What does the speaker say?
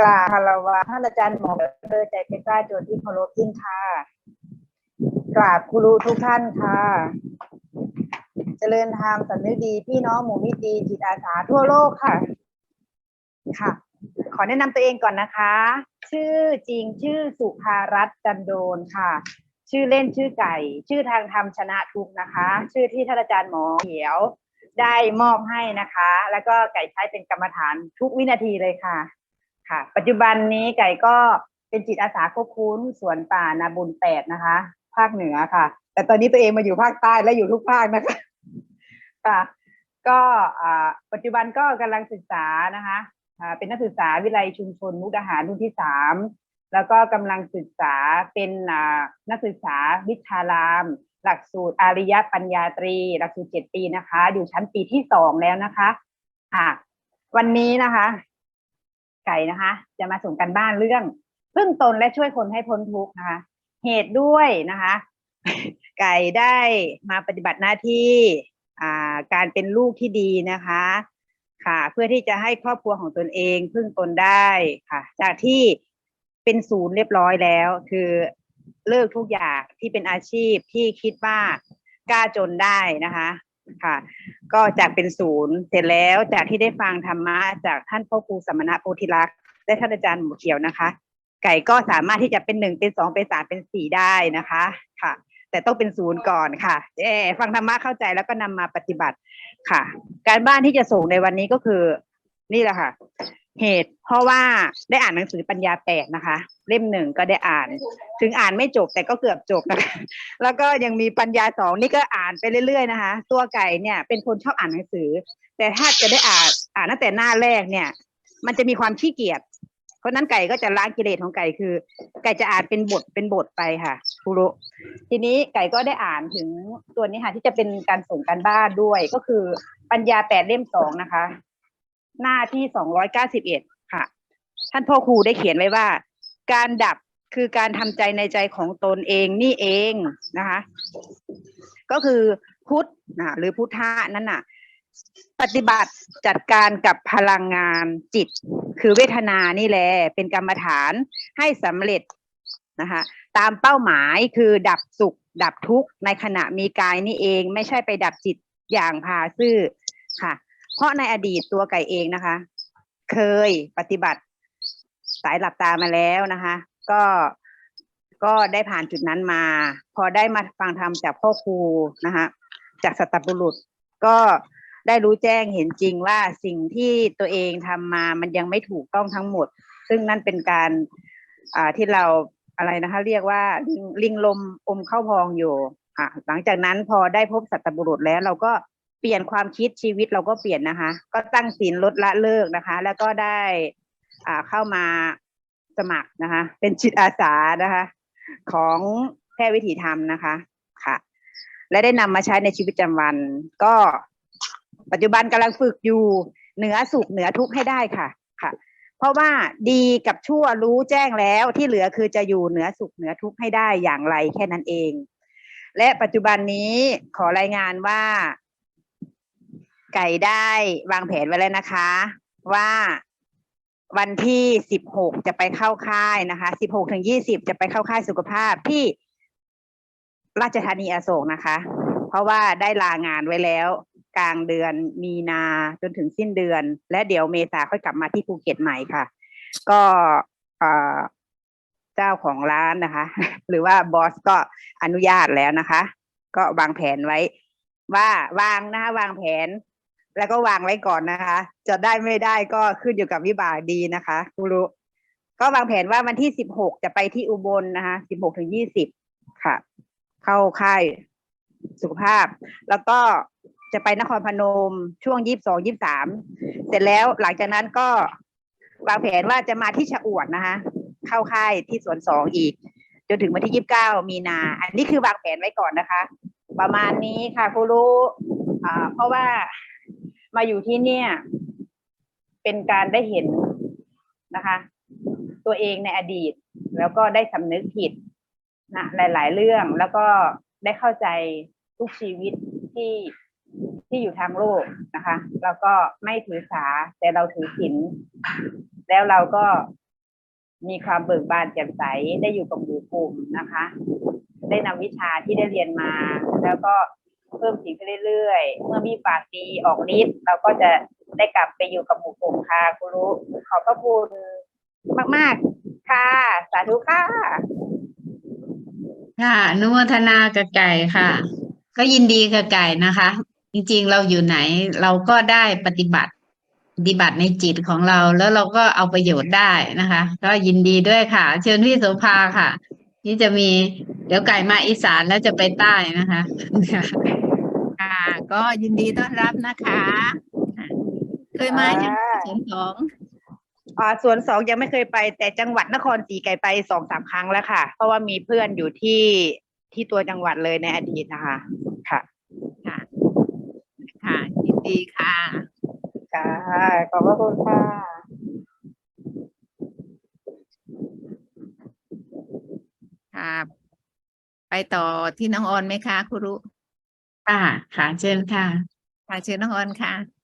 กราบคารวะท่านอาจารย์หมอเบอร์ใจเป็นกล้าโจทย์ที่เคารพยิ่งค่ะ กราบครูทุกท่านค่ะ เจริญธรรมสำนึกดีพี่น้องหมู่มิตรดีจิตอาสาทั่วโลกค่ะ ค่ะ ขอแนะนำตัวเองก่อนนะคะ ชื่อจริงชื่อสุภารัตน์จันโดนค่ะ ชื่อเล่นชื่อไก่ ชื่อทางธรรมชนะทุกนะคะ ชื่อที่ท่านอาจารย์หมอเขียวได้มอบให้นะคะ แล้วก็ไก่ใช้เป็นกรรมฐานทุกวินาทีเลยค่ะ ค่ะ ปัจจุบันนี้ไก่ก็เป็นจิตอาสาควบคุมสวนป่านาบุญแปดนะคะ ภาคเหนือค่ะ แต่ตอนนี้ตัวเองมาอยู่ภาคใต้และอยู่ทุกภาคนะคะค่ะ ก็ปัจจุบันก็กำลังศึกษานะคะเป็นนักศึกษาวิทยาลัยชุมชนมุกดาหารรุ่นที่สามแล้วก็กำลังศึกษาเป็นนักศึกษาวิชาราม หลักสูตรอาริยปัญญาตรี หลักสูตรเจ็ดปีนะคะ อยู่ชั้นปีที่สองแล้วนะคะ ค่ะ วันนี้นะคะ ไก่นะคะ จะมาส่งกันบ้านเรื่องพึ่งตนและช่วยคนให้พ้นทุกข์นะคะ เหตุด้วยนะคะ ไก่ได้มาปฏิบัติหน้าที่การเป็นลูกที่ดีนะคะ ค่ะ เพื่อที่จะให้ครอบครัวของตนเอง พึ่งตนได้ค่ะ จากที่เป็นศูนย์เรียบร้อยแล้ว คือเลิกทุกอย่างที่เป็นอาชีพที่คิดว่า กล้าจนได้นะคะ ค่ะ ก็จากเป็นศูนย์เสร็จแล้วจากที่ได้ฟังธรรมะจากท่านพ่อครูสมณะโพธิลักษณ์และท่านอาจารย์หมูเขียวนะคะ ไก่ก็สามารถที่จะเป็นหนึ่งเป็นสองเป็นสามเป็นสี่ได้นะคะค่ะ แต่ต้องเป็นศูนย์ก่อนค่ะเออฟังธรรมะเข้าใจแล้วก็นำมาปฏิบัติค่ะ การบ้านที่จะส่งในวันนี้ก็คือ นี่แหละค่ะ เหตุเพราะว่าได้อ่านหนังสือปัญญาแปดนะคะ เล่มหนึ่งก็ได้อ่าน ถึงอ่านไม่จบแต่ก็เกือบจบนะคะแล้วก็ยังมีปัญญาสองนี่ก็อ่านไปเรื่อยๆนะคะ ตัวไก่เนี่ยเป็นคนชอบอ่านหนังสือ แต่ถ้าจะได้อ่านอ่านตั้งแต่หน้าแรกเนี่ย มันจะมีความขี้เกียจเพราะนั้นไก่ก็จะล้างกิเลสของไก่คือ ไก่จะอ่านเป็นบทเป็นบทไปค่ะครูรุทีนี้ไก่ก็ได้อ่านถึงตัวนี้ค่ะที่จะเป็นการส่งการบ้านด้วยก็คือปัญญาแปดเล่มสองนะคะ หน้าที่สองร้อยเก้าสิบเอ็ดค่ะ ท่านพ่อครูได้เขียนไว้ว่า การดับคือการทำใจในใจของตนเองนี่เองนะคะ ก็คือพุทธนะหรือพุทธะนั่นน่ะ ปฏิบัติจัดการกับพลังงานจิต คือเวทนานี่แหละเป็นกรรมฐานให้สำเร็จนะคะ ตามเป้าหมายคือดับสุข ดับทุกข์ในขณะมีกายนี่เอง ไม่ใช่ไปดับจิตอย่างพาซื่อค่ะ เพราะในอดีตตัวไก่เองนะคะ เคยปฏิบัติสายหลับตามาแล้วนะคะ ก็ก็ได้ผ่านจุดนั้นมา พอได้มาฟังธรรมจากพ่อครูนะคะ จากสัตบุรุษก็ได้รู้แจ้งเห็นจริงว่าสิ่งที่ตัวเองทำมามันยังไม่ถูกต้องทั้งหมด ซึ่งนั่นเป็นการอ่าที่เราอะไรนะคะ เรียกว่าลิงลิงลมอมเข้าพองอยู่อะหลังจากนั้นพอได้พบสัตบุรุษแล้วเราก็ เปลี่ยนความคิดชีวิตเราก็เปลี่ยนนะคะ ก็ตั้งศีลลดละเลิกนะคะ แล้วก็ได้อ่าเข้ามาสมัครนะคะ เป็นจิตอาสานะคะ ของแพทย์วิถีธรรมนะคะค่ะ และได้นำมาใช้ในชีวิตประจำวัน ก็ปัจจุบันกำลังฝึกอยู่เหนือสุขเหนือทุกข์ให้ได้ค่ะค่ะ เพราะว่าดีกับชั่วรู้แจ้งแล้วที่เหลือคือจะอยู่เหนือสุขเหนือทุกข์ให้ได้อย่างไรแค่นั้นเอง และปัจจุบันนี้ขอรายงานว่า ไก่ได้วางแผนไว้แล้วนะคะ ว่าวันที่สิบหกจะไปเข้าค่ายนะคะสิบหกถึงยี่สิบจะไปเข้าค่ายสุขภาพที่ราชธานีอโศกนะคะ เพราะว่าได้ลางานไว้แล้ว กลางเดือนมีนาจนถึงสิ้นเดือน และเดี๋ยวเมษาค่อยกลับมาที่ภูเก็ตใหม่ค่ะ ก็เจ้าของร้านนะคะ หรือว่าบอสก็อนุญาตแล้วนะคะ ก็วางแผนไว้ ว่าวางนะคะวางแผน แล้วก็วางไว้ก่อนนะคะ จะได้ไม่ได้ก็ขึ้นอยู่กับวิบากดีนะคะครูรู้ก็วางแผนว่าวันที่สิบหกจะไปที่อุบลนะคะสิบหกถึงยี่สิบค่ะ เข้าค่ายสุขภาพ แล้วก็จะไปนครพนมช่วงยี่สิบสองยี่สามเสร็จแล้วหลังจากนั้นก็วางแผนว่าจะมาที่ชะอวดนะคะ เข้าค่ายที่สวนสองอีก จนถึงวันที่ยี่สิบเก้ามีนา อันนี้คือวางแผนไว้ก่อนนะคะ ประมาณนี้ค่ะครูรู้เพราะว่า มาอยู่ที่เนี่ย เป็นการได้เห็นนะคะ ตัวเองในอดีต แล้วก็ได้สำนึกผิดนะหลาย ๆ เรื่องแล้วก็ได้เข้าใจทุกชีวิตที่ที่อยู่ทางโลกนะคะ แล้วก็ไม่ถือสาแต่เราถือศีลแล้วเราก็มีความเบิกบานแจ่มใสได้อยู่กับหมู่กลุ่มนะคะ ได้นำวิชาที่ได้เรียนมา แล้วก็ เพิ่มสิ่งไปเรื่อยๆ เมื่อมีปากดีออกฤทธิ์เราก็จะได้กลับไปอยู่กับหมู่กลุ่มค่ะครูรู้ขอบพระคุณมาก ๆ ค่ะ สาธุค่ะ ค่ะนุโมทนากับไก่ค่ะ ก็ยินดีกับไก่นะคะ จริงๆ เราอยู่ไหนเราก็ได้ปฏิบัติปฏิบัติในจิตของเราแล้วเราก็เอาประโยชน์ได้นะคะ ก็ยินดีด้วยค่ะ เชิญพี่โสภาค่ะที่จะมีเดี๋ยวไก่มาอีสานแล้วจะไปใต้นะคะ ค่ะ ก็ยินดีต้อนรับนะคะค่ะเคยมายังค่ะสวนสองอ่าส่วนสองยังไม่เคยไป แต่จังหวัดนครศรีไก่ไปสองสามครั้งแล้วค่ะ เพราะว่ามีเพื่อนอยู่ที่ที่ตัวจังหวัดเลยในอดีตนะคะ ค่ะ ค่ะ ค่ะยินดีค่ะ ค่ะ ขอบพระคุณค่ะค่ะไปต่อที่น้องออนไหมคะครูรุ ค่ะ ค่ะ เชิญค่ะ ค่ะเชิญน้องออนค่ะ